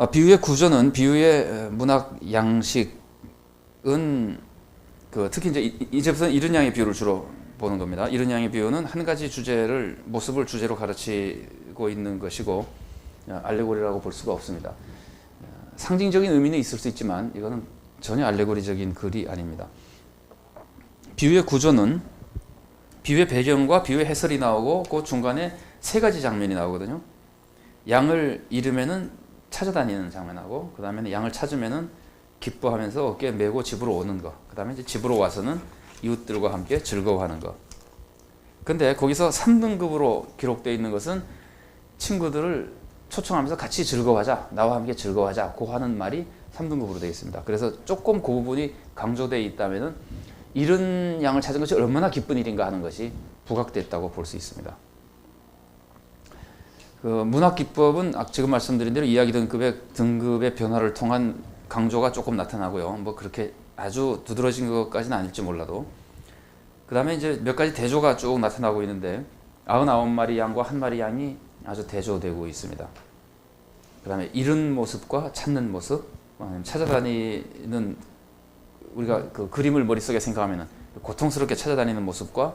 아, 비유의 구조는 비유의 문학 양식은 그 특히 이제 이제부터는 이른 양의 비유를 주로 보는 겁니다. 이른 양의 비유는 한 가지 주제를 모습을 주제로 가르치고 있는 것이고 아, 알레고리라고 볼 수가 없습니다. 상징적인 의미는 있을 수 있지만 이거는 전혀 알레고리적인 글이 아닙니다. 비유의 구조는 비유의 배경과 비유의 해설이 나오고 그 중간에 세 가지 장면이 나오거든요. 양을 잃으면은 찾아다니는 장면하고 그 다음에는 양을 찾으면은 기뻐하면서 어깨에 메고 집으로 오는 거. 그 다음에 이제 집으로 와서는 이웃들과 함께 즐거워하는 거. 근데 거기서 3등급으로 기록되어 있는 것은 친구들을 초청하면서 같이 즐거워하자. 나와 함께 즐거워하자. 고 하는 말이 3등급으로 되어 있습니다. 그래서 조금 그 부분이 강조되어 있다면은 이런 양을 찾은 것이 얼마나 기쁜 일인가 하는 것이 부각됐다고 볼 수 있습니다. 그 문학 기법은 지금 말씀드린 대로 이야기 등급의 등급의 변화를 통한 강조가 조금 나타나고요. 뭐 그렇게 아주 두드러진 것까지는 아닐지 몰라도 그 다음에 이제 몇 가지 대조가 쭉 나타나고 있는데 99마리 양과 한 마리 양이 아주 대조되고 있습니다. 그 다음에 잃은 모습과 찾는 모습, 찾아다니는 우리가 그 그림을 머릿속에 생각하면 고통스럽게 찾아다니는 모습과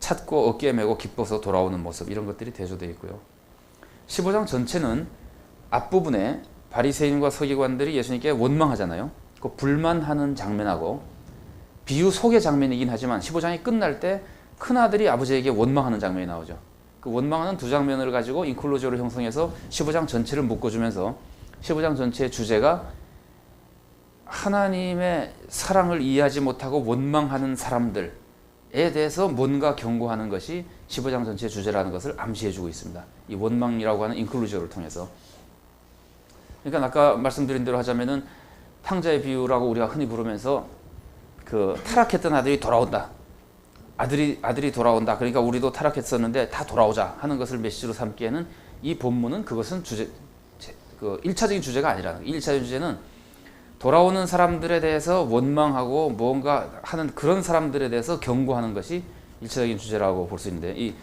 찾고 어깨에 메고 기뻐서 돌아오는 모습 이런 것들이 대조되어 있고요. 15장 전체는 앞부분에 바리새인과 서기관들이 예수님께 원망하잖아요. 그 불만하는 장면하고 비유 속의 장면이긴 하지만 15장이 끝날 때 큰아들이 아버지에게 원망하는 장면이 나오죠. 그 원망하는 두 장면을 가지고 인클로저를 형성해서 15장 전체를 묶어주면서 15장 전체의 주제가 하나님의 사랑을 이해하지 못하고 원망하는 사람들에 대해서 뭔가 경고하는 것이 15장 전체의 주제라는 것을 암시해주고 있습니다. 이 원망이라고 하는 인클루저를 통해서. 그러니까 아까 말씀드린 대로 하자면은 탕자의 비유라고 우리가 흔히 부르면서 그 타락했던 아들이 돌아온다. 아들이 아들이 돌아온다. 그러니까 우리도 타락했었는데 다 돌아오자 하는 것을 메시지로 삼기에는 이 본문은 그것은 주제 그 1차적인 주제가 아니라는 1차적인 주제는 돌아오는 사람들에 대해서 원망하고 뭔가 하는 그런 사람들에 대해서 경고하는 것이 일차적인 주제라고 볼 수 있는데 이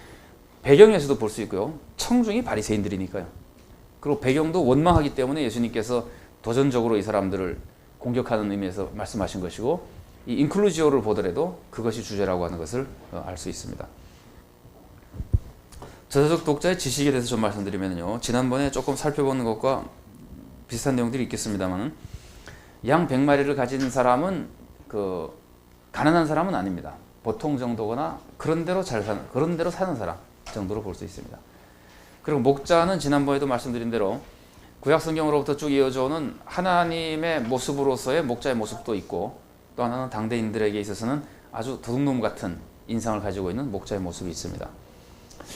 배경에서도 볼 수 있고요. 청중이 바리새인들이니까요. 그리고 배경도 원망하기 때문에 예수님께서 도전적으로 이 사람들을 공격하는 의미에서 말씀하신 것이고 이 인클루지오를 보더라도 그것이 주제라고 하는 것을 어, 알수 있습니다. 저자적 독자의 지식에 대해서 좀 말씀드리면요. 지난번에 조금 살펴보는 것과 비슷한 내용들이 있겠습니다만은 양 100마리를 가진 사람은 그 가난한 사람은 아닙니다. 보통 정도거나 그런 대로 잘 사는 그런 대로 사는 사람 정도로 볼 수 있습니다. 그리고 목자는 지난번에도 말씀드린 대로 구약 성경으로부터 쭉 이어져 오는 하나님의 모습으로서의 목자의 모습도 있고 또 하나는 당대인들에게 있어서는 아주 도둑놈 같은 인상을 가지고 있는 목자의 모습이 있습니다.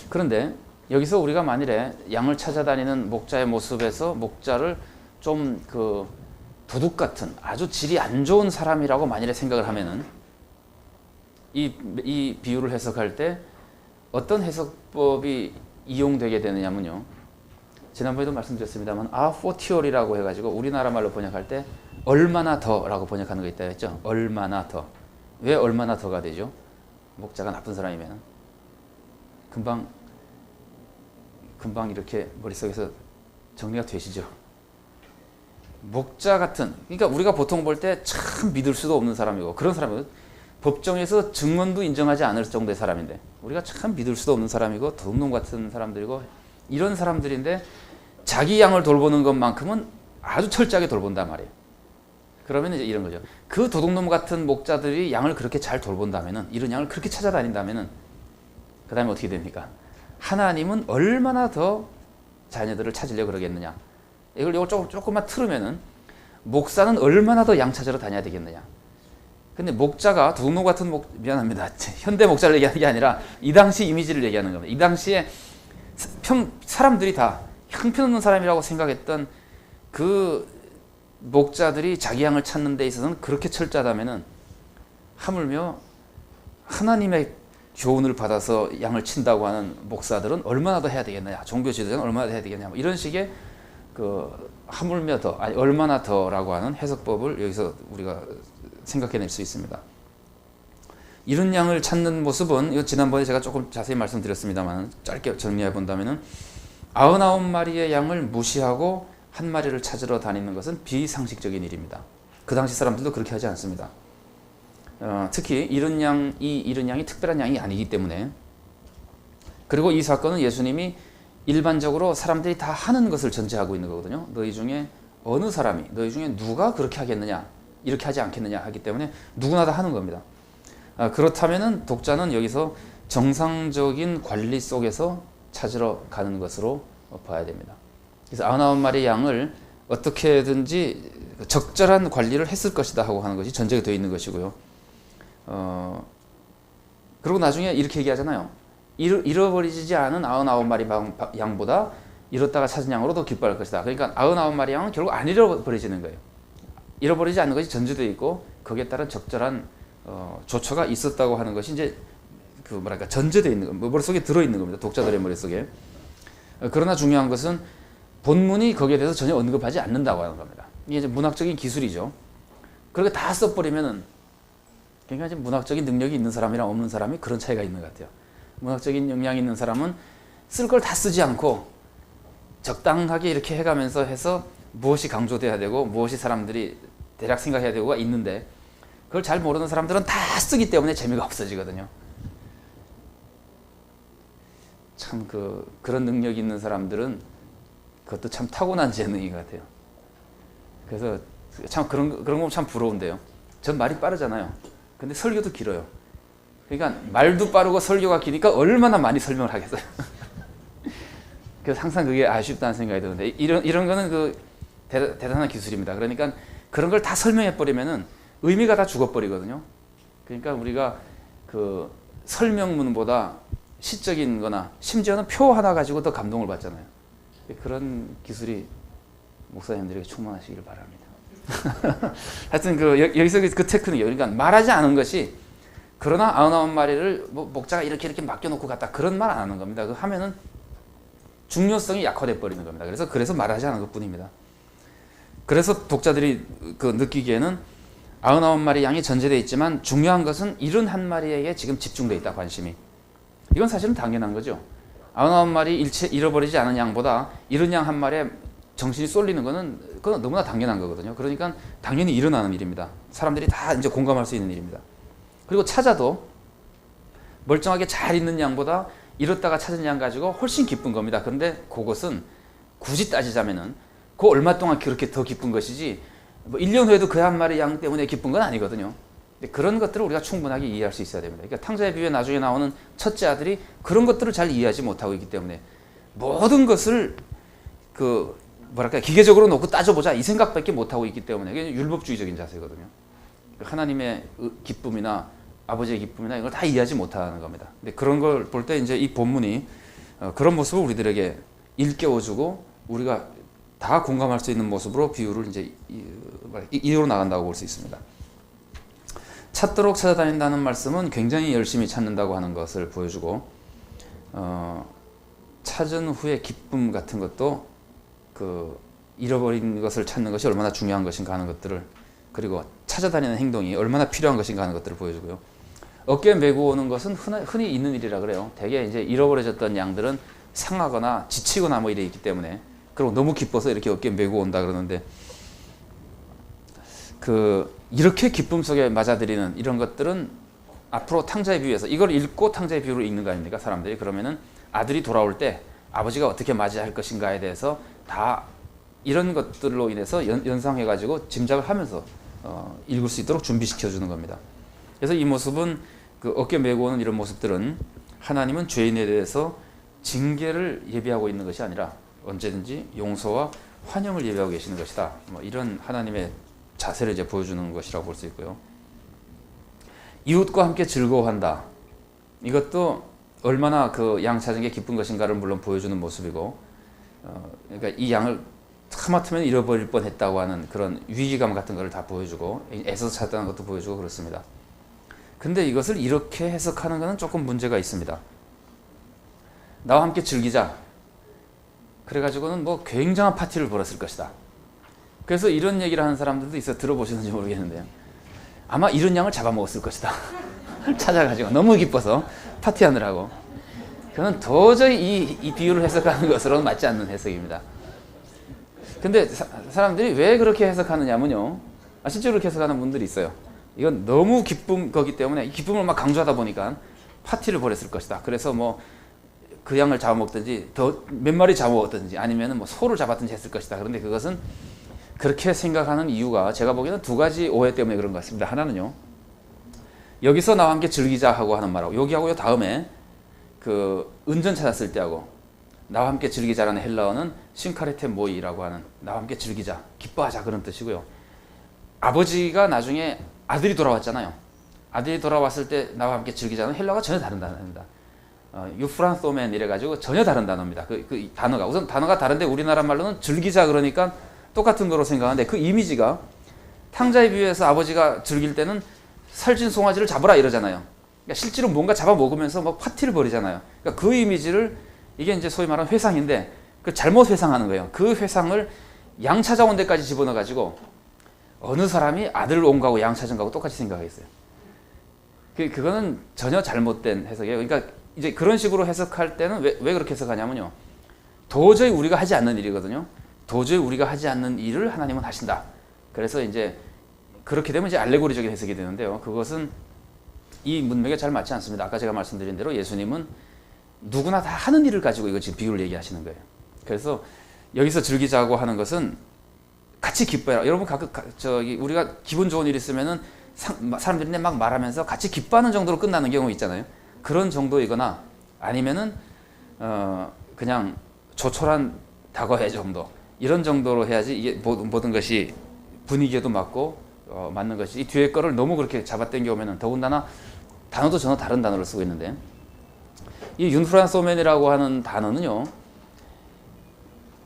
그런데 여기서 우리가 만일에 양을 찾아다니는 목자의 모습에서 목자를 좀그 도둑 같은 아주 질이 안 좋은 사람이라고 만일에 생각을 하면은 이, 이 비유를 해석할 때 어떤 해석법이 이용되게 되느냐면요. 지난번에도 말씀드렸습니다만 아포티올이라고 해가지고 우리나라 말로 번역할 때 얼마나 더라고 번역하는 거 있다 했죠. 얼마나 더. 왜 얼마나 더가 되죠? 목자가 나쁜 사람이면 금방 금방 이렇게 머릿속에서 정리가 되시죠. 목자 같은 그러니까 우리가 보통 볼 때 참 믿을 수도 없는 사람이고 그런 사람은 법정에서 증언도 인정하지 않을 정도의 사람인데 우리가 참 믿을 수도 없는 사람이고 도둑놈 같은 사람들이고 이런 사람들인데 자기 양을 돌보는 것만큼은 아주 철저하게 돌본단 말이에요. 그러면 이제 이런 거죠. 그 도둑놈 같은 목자들이 양을 그렇게 잘 돌본다면은 이런 양을 그렇게 찾아다닌다면은 그 다음에 어떻게 됩니까? 하나님은 얼마나 더 자녀들을 찾으려 그러겠느냐? 이걸 이걸 조금, 조금 만 틀으면은 목사는 얼마나 더양 찾으러 다녀야 되겠느냐. 근데 목자가 두노 같은 목 미안합니다. 현대 목자를 얘기하는 게 아니라 이 당시 이미지를 얘기하는 겁니다. 이 당시에 평 사람들이 다 형편없는 사람이라고 생각했던 그 목자들이 자기 양을 찾는 데 있어서는 그렇게 철저하다면은 하물며 하나님의 교훈을 받아서 양을 친다고 하는 목사들은 얼마나 더 해야 되겠느냐, 종교 지도자는 얼마나 더 해야 되겠냐, 뭐 이런 식의 그 하물며 더 아니 얼마나 더라고 하는 해석법을 여기서 우리가 생각해낼 수 있습니다. 이런 양을 찾는 모습은 이 지난번에 제가 조금 자세히 말씀드렸습니다만 짧게 정리해 본다면은 99마리의 양을 무시하고 한 마리를 찾으러 다니는 것은 비상식적인 일입니다. 그 당시 사람들도 그렇게 하지 않습니다. 어, 특히 이런 양이 이런 양이 특별한 양이 아니기 때문에 그리고 이 사건은 예수님이 일반적으로 사람들이 다 하는 것을 전제하고 있는 거거든요. 너희 중에 어느 사람이 너희 중에 누가 그렇게 하겠느냐 이렇게 하지 않겠느냐 하기 때문에 누구나 다 하는 겁니다. 아, 그렇다면은 독자는 여기서 정상적인 관리 속에서 찾으러 가는 것으로 봐야 됩니다. 그래서 아흔아홉 마리 양을 어떻게든지 적절한 관리를 했을 것이다 하고 하는 것이 전제가 되어 있는 것이고요. 어, 그리고 나중에 이렇게 얘기하잖아요. 잃어 버리지 않은 아흔아홉 마리 양보다 잃었다가 찾은 양으로 더 기뻐할 것이다. 그러니까 아흔아홉 마리 양은 결국 안 잃어버리지는 거예요. 잃어버리지 않는 것이 전제되어 있고 거기에 따른 적절한 어, 조처가 있었다고 하는 것이 이제 그 뭐랄까 전제되어 있는. 머릿속에 들어있는 겁니다. 독자들의 머릿속에. 어, 그러나 중요한 것은 본문이 거기에 대해서 전혀 언급하지 않는다고 하는 겁니다. 이게 이제 문학적인 기술이죠. 그렇게 다 써버리면은 이제 문학적인 능력이 있는 사람이랑 없는 사람이 그런 차이가 있는 것 같아요. 문학적인 역량이 있는 사람은 쓸 걸 다 쓰지 않고 적당하게 이렇게 해가면서 해서 무엇이 강조돼야 되고 무엇이 사람들이 대략 생각해야 되고가 있는데 그걸 잘 모르는 사람들은 다 쓰기 때문에 재미가 없어지거든요. 참 그 그런 능력 있는 사람들은 그것도 참 타고난 재능인 것 같아요. 그래서 참 그런 그런 거 참 부러운데요. 전 말이 빠르잖아요. 근데 설교도 길어요. 그러니까 말도 빠르고 설교가 기니까 얼마나 많이 설명을 하겠어요. 그래서 항상 그게 아쉽다는 생각이 드는데 이런 이런 거는 그 대, 단한 기술입니다. 그러니까 그런 걸 다 설명해 버리면은 의미가 다 죽어버리거든요. 그러니까 우리가 그 설명문보다 시적인 거나 심지어는 표 하나 가지고 더 감동을 받잖아요. 그런 기술이 목사님들에게 충만하시기를 바랍니다. 하여튼 그 여 기서 그 테크닉이에요. 그러니까 말하지 않은 것이 그러나 아흔아홉 마리를 뭐 목자가 이렇게 이렇게 맡겨놓고 갔다 그런 말 안 하는 겁니다. 그 하면은 중요성이 약화돼 버리는 겁니다. 그래서 그래서 말하지 않은 것뿐입니다. 그래서 독자들이 그 느끼기에는 아흔아홉 마리 양이 전제되어 있지만 중요한 것은 일흔 한 마리에게 지금 집중되어 있다 관심이. 이건 사실은 당연한 거죠. 아흔아홉 마리 일체 잃어버리지 않은 양보다 일흔 양 한 마리에 정신이 쏠리는 거는 그건 너무나 당연한 거거든요. 그러니까 당연히 일어나는 일입니다. 사람들이 다 이제 공감할 수 있는 일입니다. 그리고 찾아도 멀쩡하게 잘 있는 양보다 잃었다가 찾은 양 가지고 훨씬 기쁜 겁니다. 그런데 그것은 굳이 따지자면은 그 얼마 동안 그렇게 더 기쁜 것이지 뭐 1년 후에도 그 한 마리 양 때문에 기쁜 건 아니거든요. 그런 것들을 우리가 충분하게 이해할 수 있어야 됩니다. 그러니까 탕자의 비유에 나중에 나오는 첫째 아들이 그런 것들을 잘 이해하지 못하고 있기 때문에 모든 것을 그 뭐랄까 기계적으로 놓고 따져보자 이 생각밖에 못하고 있기 때문에 율법주의적인 자세거든요. 하나님의 기쁨이나 아버지의 기쁨이나 이걸 다 이해하지 못하는 겁니다. 근데 그런 걸 볼 때 이제 이 본문이 어, 그런 모습을 우리들에게 일깨워주고 우리가 다 공감할 수 있는 모습으로 비유를 이제 이어로 나간다고 볼 수 있습니다. 찾도록 찾아다닌다는 말씀은 굉장히 열심히 찾는다고 하는 것을 보여주고 어, 찾은 후에 기쁨 같은 것도 그 잃어버린 것을 찾는 것이 얼마나 중요한 것인가 하는 것들을 그리고 찾아다니는 행동이 얼마나 필요한 것인가 하는 것들을 보여주고요. 어깨에 메고 오는 것은 흔히, 있는 일이라 그래요. 대개 이제 잃어버려졌던 양들은 상하거나 지치거나 뭐 이래 있기 때문에 그리고 너무 기뻐서 이렇게 어깨에 메고 온다 그러는데 그 이렇게 기쁨 속에 맞아들이는 이런 것들은 앞으로 탕자의 비유에서 이걸 읽고 탕자의 비유를 읽는 거 아닙니까 사람들이 그러면은 아들이 돌아올 때 아버지가 어떻게 맞이할 것인가에 대해서 다 이런 것들로 인해서 연, 상해 가지고 짐작을 하면서 어, 읽을 수 있도록 준비시켜 주는 겁니다. 그래서 이 모습은 그 어깨 메고 오는 이런 모습들은 하나님은 죄인에 대해서 징계를 예비하고 있는 것이 아니라 언제든지 용서와 환영을 예배하고 계시는 것이다. 뭐 이런 하나님의 자세를 이제 보여주는 것이라고 볼 수 있고요. 이웃과 함께 즐거워한다. 이것도 얼마나 그 양 찾은 게 기쁜 것인가를 물론 보여주는 모습이고, 어, 그러니까 이 양을 하마터면 잃어버릴 뻔했다고 하는 그런 위기감 같은 것을 다 보여주고 애써 찾다는 것도 보여주고 그렇습니다. 근데 이것을 이렇게 해석하는 것은 조금 문제가 있습니다. 나와 함께 즐기자. 그래가지고는 뭐 굉장한 파티를 벌였을 것이다. 그래서 이런 얘기를 하는 사람들도 있어 들어보셨는지 모르겠는데요. 아마 이런 양을 잡아먹었을 것이다. 찾아가지고 너무 기뻐서 파티하느라고. 그는 도저히 이, 이 비유를 해석하는 것으로는 맞지 않는 해석입니다. 근데 사, 사람들이 왜 그렇게 해석하느냐면요. 아, 실제로 그렇게 해석하는 분들이 있어요. 이건 너무 기쁨 거기 때문에 이 기쁨을 막 강조하다 보니까 파티를 벌였을 것이다. 그래서 뭐 그 양을 잡아먹든지 더 몇 마리 잡아먹든지 아니면은 뭐 소를 잡았든지 했을 것이다. 그런데 그것은 그렇게 생각하는 이유가 제가 보기에는 두 가지 오해 때문에 그런 것 같습니다. 하나는요. 여기서 나와 함께 즐기자 하고 하는 말하고 여기하고요 다음에 그 은전 찾았을 때하고 나와 함께 즐기자라는 헬라어는 신카레테 모이라고 하는 나와 함께 즐기자 기뻐하자 그런 뜻이고요. 아버지가 나중에 아들이 돌아왔잖아요. 아들이 돌아왔을 때 나와 함께 즐기자는 헬라어가 전혀 다른 단어입니다. 어, 유프란소멘 이래가지고 전혀 다른 단어입니다. 그, 그 단어가 우선 단어가 다른데 우리나라 말로는 즐기자 그러니까 똑같은 거로 생각하는데 그 이미지가 탕자에 비유해서 아버지가 즐길 때는 살찐 송아지를 잡으라 이러잖아요. 그러니까 실제로 뭔가 잡아 먹으면서 막 파티를 벌이잖아요. 그러니까 그 이미지를 이게 이제 소위 말하는 회상인데 그 잘못 회상하는 거예요. 그 회상을 양 찾아온 데까지 집어넣어 가지고 어느 사람이 아들을 온 거하고 양 찾은 거하고 똑같이 생각했어요. 그 그거는 전혀 잘못된 해석이에요. 그러니까 이제 그런 식으로 해석할 때는 왜, 왜 그렇게 해석하냐면요. 도저히 우리가 하지 않는 일이거든요. 도저히 우리가 하지 않는 일을 하나님은 하신다. 그래서 이제 그렇게 되면 이제 알레고리적인 해석이 되는데요. 그것은 이 문맥에 잘 맞지 않습니다. 아까 제가 말씀드린 대로 예수님은 누구나 다 하는 일을 가지고 이거 지금 비유를 얘기하시는 거예요. 그래서 여기서 즐기자고 하는 것은 같이 기뻐해라. 여러분 가끔 가- 저기 우리가 기분 좋은 일 있으면은 상- 사람들이 막 말하면서 같이 기뻐하는 정도로 끝나는 경우 있잖아요. 그런 정도이거나 아니면은 어 그냥 조촐한 다과회 정도 이런 정도로 해야지 이게 모- 모든 것이 분위기에도 맞고 어, 맞는 것이 이 뒤에 거를 너무 그렇게 잡아당겨 오면은 더군다나 단어도 전혀 다른 단어를 쓰고 있는데 이 윤프란소맨이라고 하는 단어는요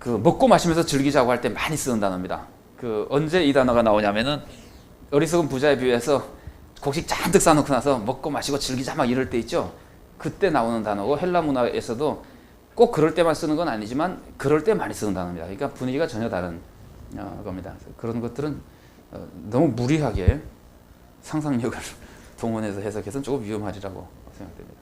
그 먹고 마시면서 즐기자고 할 때 많이 쓰는 단어입니다. 그 언제 이 단어가 나오냐면은 어리석은 부자에 비해서 곡식 잔뜩 싸놓고 나서 먹고 마시고 즐기자 막 이럴 때 있죠. 그때 나오는 단어고 헬라 문화에서도 꼭 그럴 때만 쓰는 건 아니지만 그럴 때 많이 쓰는 단어입니다. 그러니까 분위기가 전혀 다른 어, 겁니다. 그런 것들은 어, 너무 무리하게 상상력을 동원해서 해석해서는 조금 위험하리라고 생각됩니다.